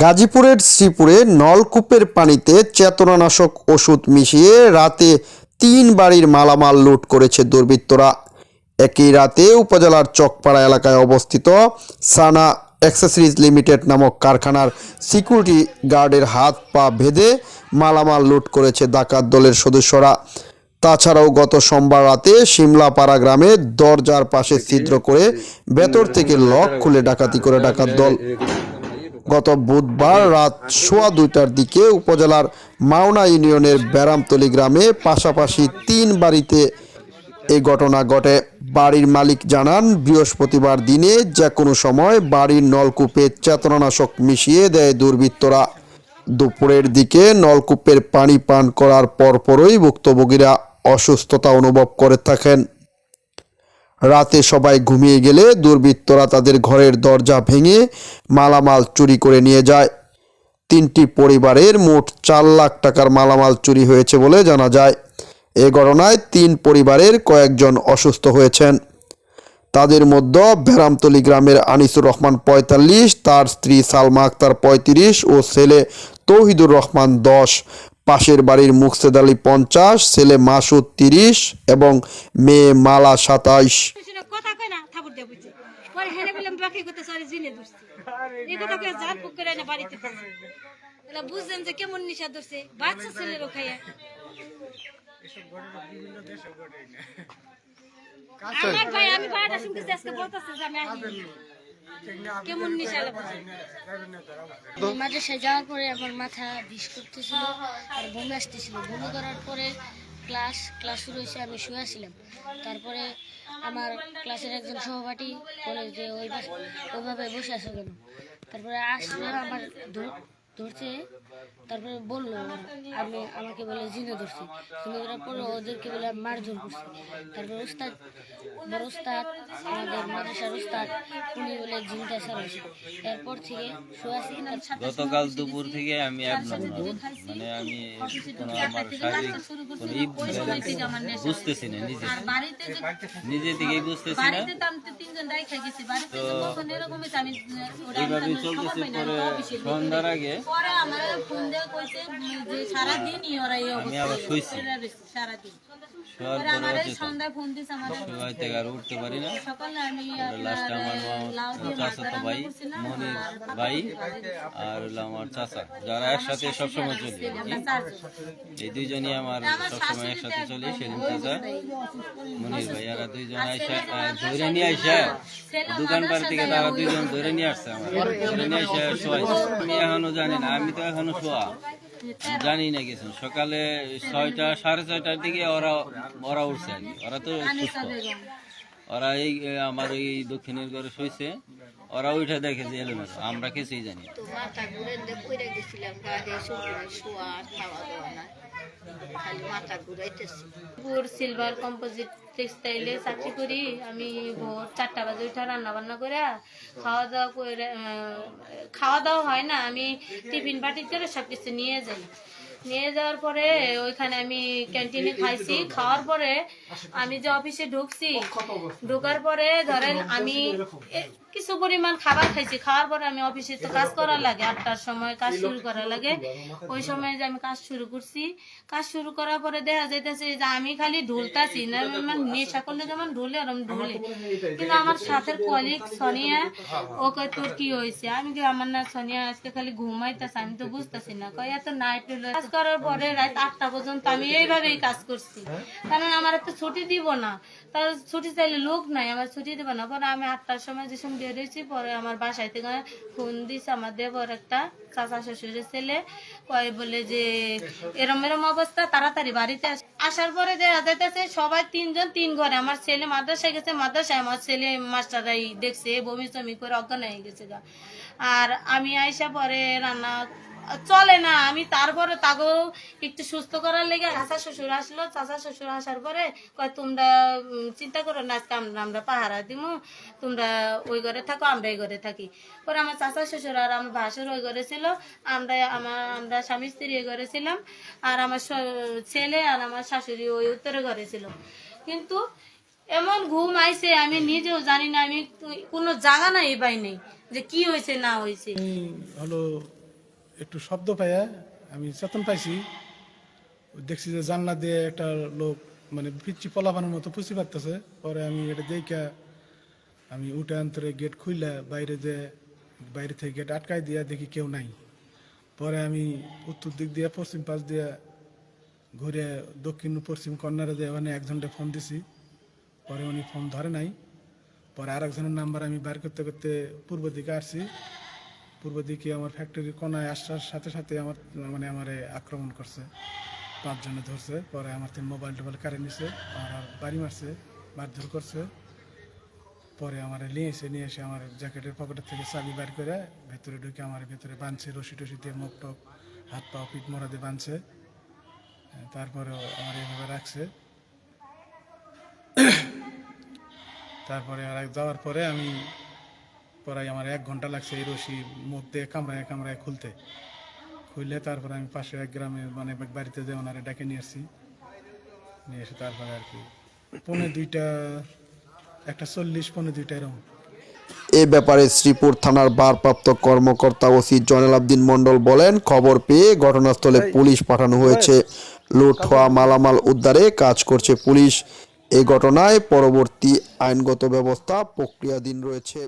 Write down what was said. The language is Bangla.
গাজীপুরের শ্রীপুরে নলকূপের পানিতে চেতনানাশক ওষুধ মিশিয়ে রাতে তিন বাড়ির মালামাল লুট করেছে দুর্বৃত্তরা। একই রাতে উপজেলার চকপাড়া এলাকায় অবস্থিত সানা অ্যাক্সেসরিজ লিমিটেড নামক কারখানার সিকিউরিটি গার্ডের হাত পা ভেদে মালামাল লুট করেছে ডাকাত দলের সদস্যরা। তাছাড়াও গত সোমবার রাতে সিমলাপাড়া গ্রামে দরজার পাশে ছিদ্র করে ভেতর থেকে লক খুলে ডাকাতি করে ডাকাত দল। গত বুধবার রাত সোয়া দুইটার দিকে উপজেলার মাওনা ইউনিয়নের ব্যারামতলী গ্রামে পাশাপাশি তিন বাড়িতে এই ঘটনা ঘটে। বাড়ির মালিক জানান, বৃহস্পতিবার দিনে যে কোনো সময় বাড়ির নলকূপে চেতনানাশক মিশিয়ে দেয় দুর্বৃত্তরা। দুপুরের দিকে নলকূপের পানি পান করার পরপরই ভুক্তভোগীরা অসুস্থতা অনুভব করে থাকেন। রাতে সবাই ঘুমিয়ে গেলে দুর্বৃত্তরা তাদের ঘরের দরজা ভেঙে মালামাল চুরি করে নিয়ে যায়। তিনটি পরিবারের মোট চার লাখ টাকার মালামাল চুরি হয়েছে বলে জানা যায়। এ ঘটনায় তিন পরিবারের কয়েকজন অসুস্থ হয়েছেন। তাদের মধ্যে ভেরামতলী গ্রামের আনিসুর রহমান পঁয়তাল্লিশ, তার স্ত্রী সালমা আক্তার পঁয়ত্রিশ ও ছেলে তৌহিদুর রহমান দশ। পাশের বাড়ির মুকসেদ আলী পঞ্চাশ ছেলে মাসুদ তিরিশ এবং মেয়ে মালা সাতাইশ। যে কেমন নিশা ধরছে বাচ্চা ছেলেরও খাইয়া। আমার ভাই আমি বাড়িটা শুনতেছি আজকে বলতেছে যে আমি আসি লাগছে মাদ্রাসায় যাওয়ার পরে আমার মাথা বিষ করতেছিল, আর বমি আসতেছিল। বমি করার পরে ক্লাস ক্লাস শুরু হয়েছে, আমি শুয়েছিলাম তারপরে আমার ক্লাসের একজন সহপাঠী বলে যে, ওই ওইভাবে বসে আসো কেন? তারপরে আসলে আমার ধর- ধরছে তারপরে বলল আমি আমাকে বলে জিনে ধরছি। জিনে ধরার পরে ওদেরকে বলে মারধর করছি। তারপরে ওস্তাদ বড় ওস্তাদ আমাদের মাদ্রাসার ওস্তাদ উনি বলে জিনটা সারাইছে। এরপর থেকে শোয়াছি গতকাল দুপুর থেকে আমি মানে আমি কোনো আমার শারীরিক কোনো বুঝতেছি না নিজে। নিজে থেকেই বুঝতেছি না। তো এইভাবেই চলতেছে পরে সন্ধ্যার আগে। পরে আমার ফোন দিয়ে কইছে যে সারাদিনই ওরা এই আমি আবার শুইছি। সারাদিন। শোয়ার পরে পরে আমার হচ্ছে তো। সন্ধ্যায় ফোন দিছে আমার শোয়াই থেকে আর উঠতে পারি না। সকালে আমি লাস্ট আমার লাউ দিয়ে মাছ চাচাতো রান্না ভাই করছিলাম মনির ভাই আর হলো আমার চাচা। যারা একসাথে সবসময় চলি। এই দুইজনই আমার সবসময় একসাথে চলি সেলিম চাচা। মনির ভাই এরা দুইজন আইসা ধরে নিয়ে আইসা। দোকান থেকে তারা দুইজন ধরে নিয়ে আসছে আমার। ধরে নিয়ে আইসা আমি এখনও জানি না আমি তো এখনও শোয়া জানি না কিছু। সকালে ছয়টা, সাড়ে ছয়টার দিকে ওরা ওরা উঠছে আর ওরা তো ওরা এই আমার এই দক্ষিণের ঘরে শুয়েছে ওরা উঠে দেখে যে এলোমেলো আমরা কিছুই জানি মাথা ঘুরে কইরা গেছিলাম গা শোয়া খাওয়া দাওয়া না। সিলভার কম্পোজিট টেক্সটাইলে চাকরি করি। আমি ভোর চারটা বাজে উঠে রান্না বান্না করে খাওয়া দাওয়া করে খাওয়া দাওয়া হয় না। আমি টিফিন বাটি করে সব কিছু নিয়ে যাই। নিয়ে যাওয়ার পরে ওইখানে আমি ক্যান্টিনে খাইছি। খাওয়ার পরে আমি যে অফিসে ঢুকছি, ঢোকার পরে ধরেন আমি কিছু পরিমাণ খাবার খাইছি। খাওয়ার পরে আমি অফিসে তো কাজ করার লাগে, আটটার সময় কাজ শুরু করা লাগে। ওই সময় যে আমি কাজ শুরু করছি। কাজ শুরু করার পরে দেখা যাইতেছে যে আমি খালি ঢুলতাছি। না মানে নেশা করলে যেমন ঢুলে ওরকম ঢুলে। কিন্তু আমার সাথের কলিগ সোনিয়া ওকে তোর কি হয়েছে আমি কি আমার না সোনিয়া আজকে খালি ঘুমাইতেছে, আমি তো বুঝতেছি না। কয়, এত নাইট করার পরে রাত আটটা পর্যন্ত আমি এইভাবেই কাজ করছি। কারণ আমার তো ছুটি দিব না। তার ছুটি চাইলে লোক নাই আমার ছুটি দিব না। পরে আমি আটটার সময় যে সময় বেরিয়েছি পরে আমার বাসায় থেকে ফোন দিছে আমার দেবর একটা চাচা শ্বশুরের ছেলে। কয় বলে যে এরম এরম অবস্থা তাড়াতাড়ি বাড়িতে আস। আসার পরে দেখা যাইতেছে সবাই তিনজন তিন ঘরে। আমার ছেলে মাদ্রাসায় গেছে মাদ্রাসায় আমার ছেলে মাস্টারাই দেখছে বমি চমি করে অজ্ঞান হয়ে গেছে গা। আর আমি আইসা পরে রান্না চলে না, আমি তারপরে তাকেও একটু সুস্থ করার লেগে চাচা শ্বশুর আসলো। চাচা শ্বশুর আসার পরে কয়, তোমরা চিন্তা করো না, আজকে আমরা আমরা পাহারা দিমু। তোমরা ওই ঘরে থাকো, আমরা এই ঘরে থাকি। পরে আমার চাচা শ্বশুর আর আমার ভাসুর ওই ঘরে ছিল। আমরা, আমার, আমরা স্বামী স্ত্রী ওই ঘরে ছিলাম। আর আমার ছেলে আর আমার শাশুড়ি ওই উত্তরে ঘরে ছিল। কিন্তু এমন ঘুম আইছে, আমি নিজেও জানি না, আমি কোনো জায়গা নাই পাই নেই যে কি হয়েছে না হয়েছে একটু শব্দ পাইয়া আমি চেতন পাইছি। দেখছি যে জানলা দিয়ে একটা লোক মানে পিচ্ছি পলাপানের মতো পুষি পারতেছে পরে আমি এটা দেখা আমি উঠে অন্তরে গেট খুইলা বাইরে যে বাইরে থেকে গেট আটকাই দিয়া দেখি কেউ নাই। পরে আমি উত্তর দিক দিয়ে, পশ্চিম পাশ দিয়ে ঘুরে দক্ষিণ পশ্চিম কর্নারে মানে একজনকে ফোন দিছি। পরে উনি ফোন ধরে নাই। পরে আর একজনের নাম্বার আমি বার করতে করতে পূর্ব দিকে আসছি। পূর্ব দিকে আমার ফ্যাক্টরির কোনায় আসার সাথে সাথে আমার মানে আমার আক্রমণ করছে। পাঁচজনে ধরছে, পরে আমার তিন মোবাইল টোবাইল কারে নিছে, আর বাড়ি মারছে, মারধর করছে। পরে আমার নিয়ে এসে নিয়ে এসে আমার জ্যাকেটের পকেটের থেকে চাবি বার করে ভেতরে ঢুকে আমার ভেতরে বাঁধছে, রশি টসি দিয়ে মুখ টক হাত পা পিঠ মরা দিয়ে বাঁধছে। তারপরে আমার এভাবে রাখছে। তারপরে আর যাওয়ার পরে আমি প্রায় আমার এক ঘণ্টা লাগছে এই রশি মুখ দিয়ে কামড়ায় কামড়ায় খুলতে। খুললে তারপরে আমি পাশে এক গ্রামে মানে বাড়িতে যে ওনারে ডেকে নিয়ে আসছি। নিয়ে এসে তারপরে আর কি, পৌনে দুইটা, একটা চল্লিশ, পৌনে দুইটা এরকম। এ ব্যাপারে শ্রীপুর থানার ভারপ্রাপ্ত কর্মকর্তা ওসি জয়নাল আবদিন মণ্ডল বলেন, খবর পেয়ে ঘটনাস্থলে পুলিশ পাঠানো হয়েছে। লুট হওয়া মালামাল উদ্ধারে কাজ করছে পুলিশ। এই ঘটনায় পরবর্তী আইনগত ব্যবস্থা প্রক্রিয়াধীন রয়েছে।